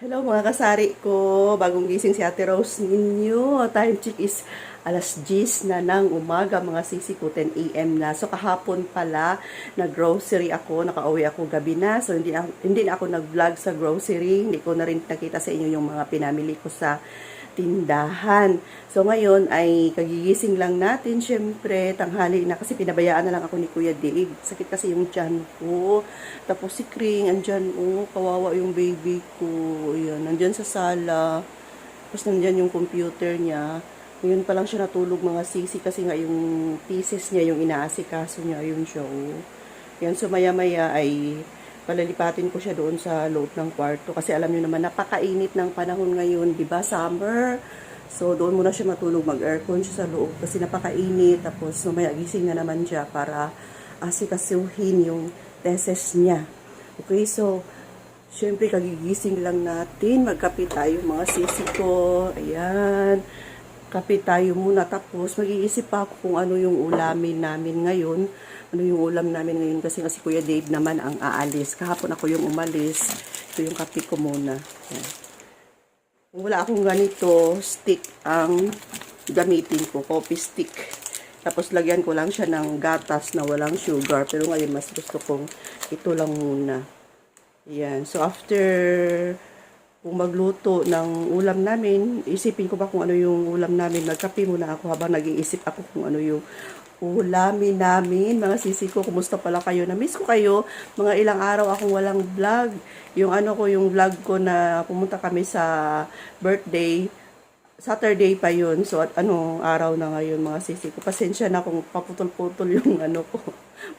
Hello mga kasari ko, bagong gising si Ate Rose ninyo. Time check is alas 10 na ng umaga, mga sisi ko, 10 a.m. na. So kahapon pala, nag-grocery ako, nakauwi ako gabi na. So hindi, hindi na ako nag-vlog sa grocery, hindi ko na rin nakita sa inyo yung mga pinamili ko sa tindahan. So ngayon ay kagigising lang natin, syempre, tanghali na kasi pinabayaan na lang ako ni Kuya Dave. Sakit kasi yung tiyan ko. Tapos si Kring, andyan, oh, kawawa yung baby ko. Ayan, nandyan sa sala. Tapos nandyan yung computer niya. Ngayon pa lang siya natulog mga sisi kasi nga yung thesis niya, yung inaasikaso niya, yun siya. Oh. Yan, so maya-maya ay palalipatin ko siya doon sa loob ng kwarto kasi alam niyo naman napakainit ng panahon ngayon, 'di ba? Summer. So doon muna siya matulog, mag-aircon siya sa loob kasi napakainit tapos mamaya gising na naman siya para asikasuhin yung thesis niya. Okay, so syempre kagigising lang natin, magkape tayo mga sisi ko. Ayan. Kape tayo muna tapos mag-iisip pa ako kung ano yung ulamin namin ngayon. Ano yung ulam namin ngayon kasi nga si Kuya Dave naman ang aalis. Kahapon ako yung umalis. Ito yung kape ko muna. Kung wala akong ganito, stick ang gamitin ko, coffee stick. Tapos lagyan ko lang siya ng gatas na walang sugar. Pero ngayon mas gusto kong ito lang muna. Yan. So after kung magluto ng ulam namin, isipin ko ba kung ano yung ulam namin. Magkape muna ako habang nag-iisip ako kung ano yung ulamin namin. Mga sisi ko, kumusta pala kayo? Na-miss ko kayo. Mga ilang araw akong walang vlog. Yung ano ko, yung vlog ko na pumunta kami sa birthday. Saturday pa yun. So, at anong araw na ngayon mga sisi ko. Pasensya na kung paputol-putol yung ano ko.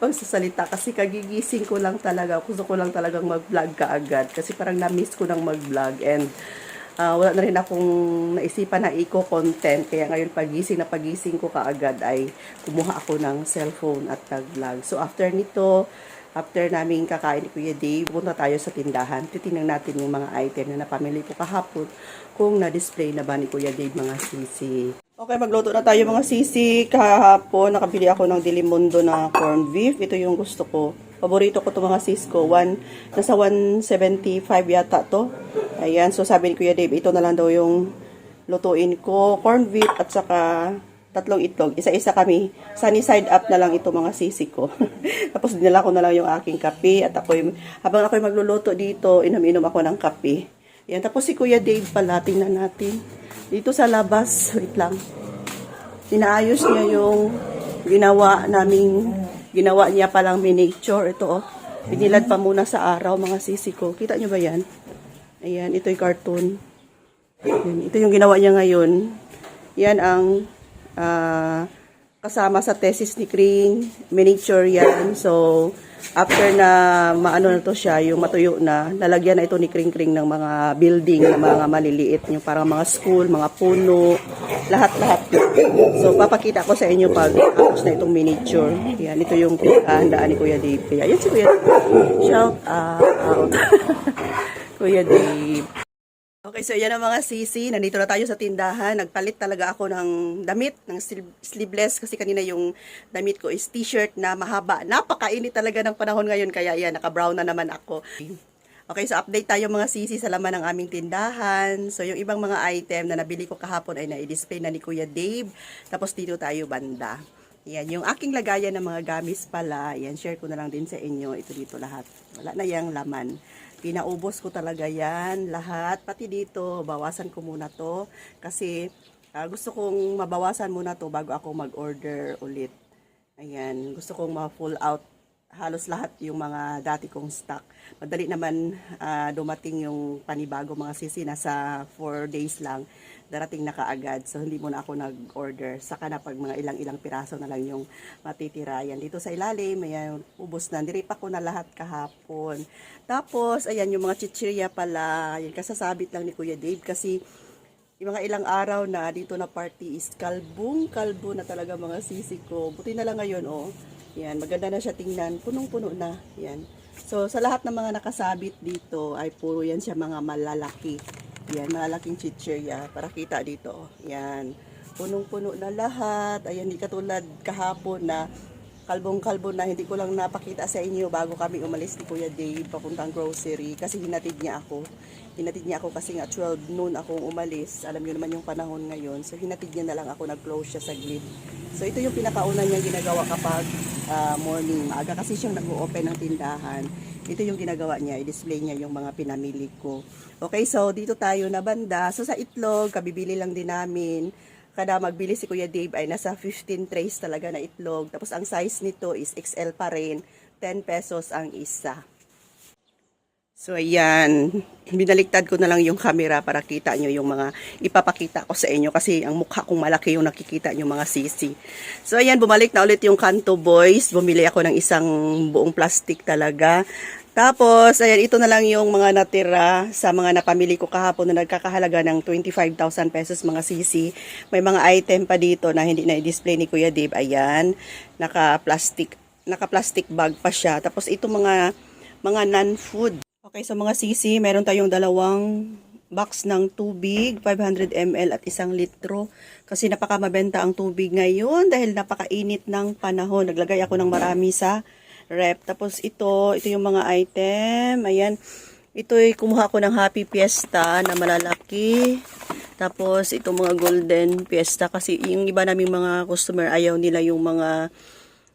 Pagsasalita. Kasi kagigising ko lang talaga. Gusto ko lang talagang mag-vlog kaagad. Kasi parang na-miss ko ng mag-vlog. And ah, wala na rin akong naisipan na eco-content. Kaya ngayon pagising na pagising ko kaagad ay kumuha ako ng cellphone at nag-vlog. So, after nito, after namin kakain ni Kuya Dave, punta tayo sa tindahan. Titingnan natin yung mga item na napamili ko kahapon kung na-display na ba ni Kuya Dave mga sisi. Okay, magluto na tayo mga sisi. Kahapon, nakabili ako ng Dilimundo na corned beef. Ito yung gusto ko. Paborito ko to mga sis ko. One, nasa 175 yata to. Ayan, so sabi ni Kuya Dave, ito na lang daw yung lutuin ko. Corned beef at saka tatlong itlog. Isa-isa kami. Sunny side up na lang ito mga sisi ko. Tapos dinala ko na lang yung aking kape. At ako habang ako'y magluluto dito, inom-inom ako ng kape. Yan. Tapos si Kuya Dave pala, tingnan natin. Dito sa labas, wait lang. Inaayos niya yung ginawa naming, ginawa niya palang miniature. Ito oh. Binilad pa muna sa araw mga sisi ko. Kita niyo ba yan? Ayan, ito yung cartoon. Yan, ito yung ginawa niya ngayon. Yan ang ah, kasama sa thesis ni Kring. Miniature yan. So, after na maano na to siya, yung matuyo na, lalagyan na ito ni Kring Kring ng mga building, ng mga maliliit, yung parang mga school, mga puno, lahat-lahat. So, papakita ko sa inyo pag tapos na itong miniature. Yan, ito yung pinakahandaan ni Kuya Dave. Yan si Kuya Dave. Shout out. Kuya Dave. Okay, so yan ang mga sisi. Nandito na tayo sa tindahan. Nagpalit talaga ako ng damit, ng sleeve- sleeveless kasi kanina yung damit ko is t-shirt na mahaba. Napakainit talaga ng panahon ngayon kaya yan, naka-brown na naman ako. Okay, so update tayo mga sisi sa laman ng aming tindahan. So yung ibang mga item na nabili ko kahapon ay na-display na ni Kuya Dave. Tapos dito tayo banda. Yan, yung aking lagayan ng mga gamis pala, yan, share ko na lang din sa inyo. Ito dito lahat. Wala na yung laman. Pinaubos ko talaga yan, lahat. Pati dito, bawasan ko muna to. Kasi ah, gusto kong mabawasan muna to bago ako mag-order ulit. Ayan, gusto kong ma-full out halos lahat yung mga dati kong stock. Madali naman ah, dumating yung panibago mga sisi, nasa 4 days lang. Darating na kaagad. So, hindi muna ako nag-order. Saka na pag mga ilang-ilang piraso na lang yung matitira. Yan, dito sa ilalim, ayan, ubos na. Niripa ko na lahat kahapon. Tapos, ayan, yung mga chichirya pala. Yan, kasasabit lang ni Kuya Dave kasi yung mga ilang araw na dito na party is kalbong kalbo na talaga mga sisi ko. Buti na lang ngayon, oh. Yan, maganda na siya tingnan. Punong-puno na. Yan. So, sa lahat ng mga nakasabit dito, ay puro yan siya mga malalaki. Yan, malalaking chichirya. Para kita dito. Yan. Punong-puno na lahat. Ayan, di katulad kahapon na kalbong-kalbo na hindi ko lang napakita sa inyo bago kami umalis ni Kuya Dave papuntang grocery kasi hinatid niya ako. Hinatid niya ako kasi nga 12 noon akong umalis. Alam niyo naman yung panahon ngayon. So hinatid niya na lang ako nag-close siya saglit. So ito yung pinakauna niya ginagawa kapag ah, morning. Maaga kasi siyang nag-open ng tindahan. Ito yung ginagawa niya. I-display niya yung mga pinamili ko. Okay, so dito tayo na banda. So sa itlog, kabibili lang din namin kada magbili si Kuya Dave ay nasa 15 trays talaga na itlog. Tapos ang size nito is XL pa rin. 10 pesos ang isa. So ayan, binaliktad ko na lang yung camera para kita nyo yung mga ipapakita ko sa inyo kasi ang mukha kong malaki yung nakikita nyo mga sisi. So ayan, bumalik na ulit yung Kanto Boys. Bumili ako ng isang buong plastic talaga. Tapos, ayan, ito na lang yung mga natira sa mga napamili ko kahapon na nagkakahalaga ng 25,000 pesos mga sisi. May mga item pa dito na hindi na i-display ni Kuya Dave. Ayan, naka-plastic, naka-plastic bag pa siya. Tapos ito mga mga non-food. Okay, so mga sisi, meron tayong dalawang box ng tubig, 500 ml at isang litro. Kasi napakamabenta ang tubig ngayon dahil napakainit ng panahon. Naglagay ako ng marami sa rep. Tapos ito, ito yung mga item. Ayan. Ito ay kumuha ko ng Happy Fiesta na malalaki. Tapos ito mga Golden Fiesta kasi yung iba naming mga customer ayaw nila yung mga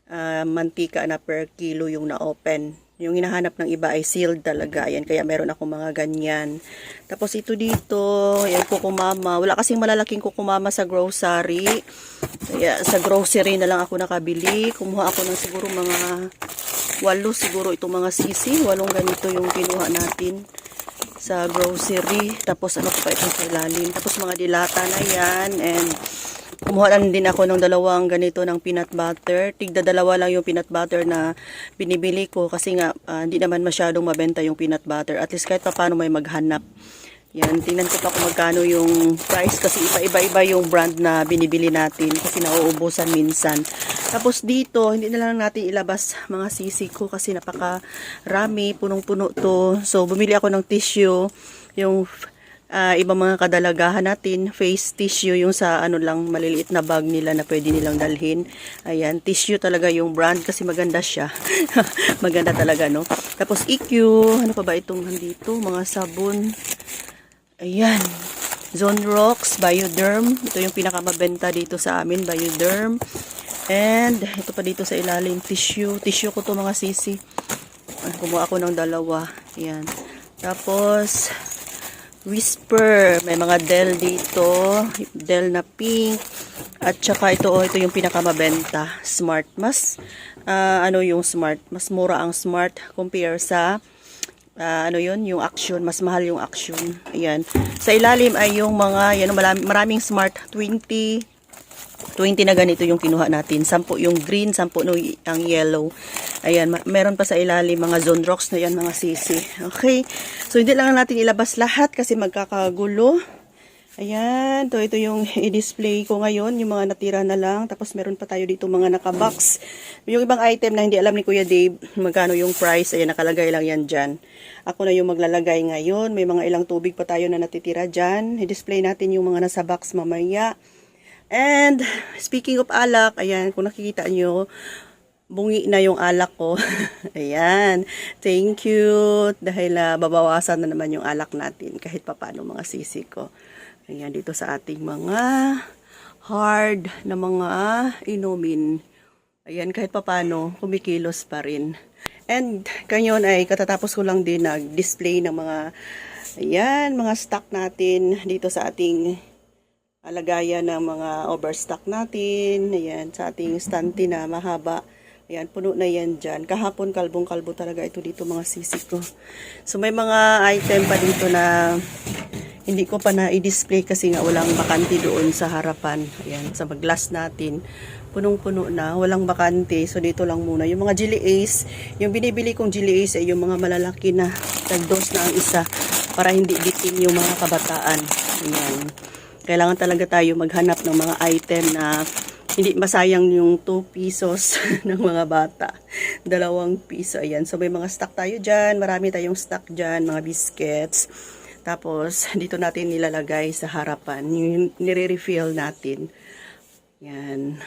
ah, mantika na per kilo yung na-open. Yung hinahanap ng iba ay sealed talaga. Ayan, kaya meron ako mga ganyan. Tapos ito dito, ayan, kukumama. Wala kasing malalaking kukumama sa grocery. Kaya sa grocery na lang ako nakabili. Kumuha ako ng siguro mga walo siguro itong mga sisi. Walong ganito yung kinuha natin sa grocery. Tapos ano pa ito sa ilalim. Tapos mga dilata na yan. And kumuha lang din ako ng dalawang ganito ng peanut butter. Tigda dalawa lang yung peanut butter na binibili ko kasi nga ah, hindi naman masyadong mabenta yung peanut butter. At least kahit pa paano may maghanap. Yan, tingnan ko pa kung magkano yung price kasi iba-iba-iba yung brand na binibili natin kasi nauubusan minsan. Tapos dito, hindi na lang natin ilabas mga sisi ko kasi napakarami, punong-puno to. So, bumili ako ng tissue, yung ah, ibang mga kadalagahan natin, face tissue, yung sa ano lang, maliliit na bag nila na pwede nilang dalhin. Ayan, tissue talaga yung brand kasi maganda siya. maganda talaga, no? Tapos EQ, ano pa ba itong nandito? Mga sabon. Ayan. Zone Rocks, Bioderm. Ito yung pinakamabenta dito sa amin, Bioderm. And, ito pa dito sa ilalim, tissue. Tissue ko to mga sisi. Ah, Kumuha ako ng dalawa. Ayan. Tapos, Whisper. May mga Dell dito. Dell na pink. At saka ito, oh, ito yung pinakamabenta. Smart. Mas, ah, ano yung smart? Mas mura ang smart compare sa Ah, ano yun, yung action, mas mahal yung action. Ayan. Sa ilalim ay yung mga, yan, maraming, maraming smart 20, 20 na ganito yung kinuha natin. 10 yung green, 10 no, ang yellow. Ayan, meron pa sa ilalim mga zone rocks na yan, mga sisi. Okay. So, hindi lang natin ilabas lahat kasi magkakagulo. Ayan, to ito yung i-display ko ngayon, yung mga natira na lang. Tapos meron pa tayo dito mga nakabox. Yung ibang item na hindi alam ni Kuya Dave magkano yung price, ayan nakalagay lang yan dyan. Ako na yung maglalagay ngayon. May mga ilang tubig pa tayo na natitira dyan. I-display natin yung mga nasa box mamaya. And speaking of alak, ayan, kung nakikita nyo, bungi na yung alak ko. Ayan. Thank you. Dahil na babawasan na naman yung alak natin kahit papano mga sisi ko. Ayan, dito sa ating mga hard na mga inumin. Ayan, kahit papano, kumikilos pa rin. And kanyon ay katatapos ko lang din nag-display ng mga, ayan, mga stock natin dito sa ating alagayan ng mga overstock natin. Ayan, sa ating stante na mahaba. Ayan, puno na yan dyan. Kahapon, kalbong-kalbo talaga ito dito mga sisi ko. So, may mga item pa dito na hindi ko pa na i-display kasi nga walang bakante doon sa harapan. Ayan, sa glass natin. Punong-puno na, walang bakante. So, dito lang muna. Yung mga Gilly Ace, yung binibili kong Gilly Ace ay yung mga malalaki na tagdos na ang isa para hindi bitin yung mga kabataan. Ayan. Kailangan talaga tayo maghanap ng mga item na hindi masayang yung 2 pesos ng mga bata. Dalawang piso. Ayan. So, may mga stock tayo dyan. Marami tayong stock dyan. Mga biscuits. Tapos, dito natin nilalagay sa harapan. Yung nire-refill natin. Yan.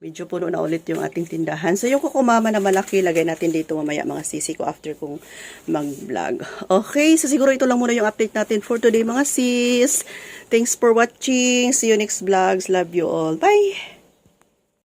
Medyo puno na ulit yung ating tindahan. So, yung kukumama na malaki, lagay natin dito mamaya mga sisi ko after kong mag-vlog. Okay, so siguro ito lang muna yung update natin for today mga sis. Thanks for watching. See you next vlogs. Love you all. Bye!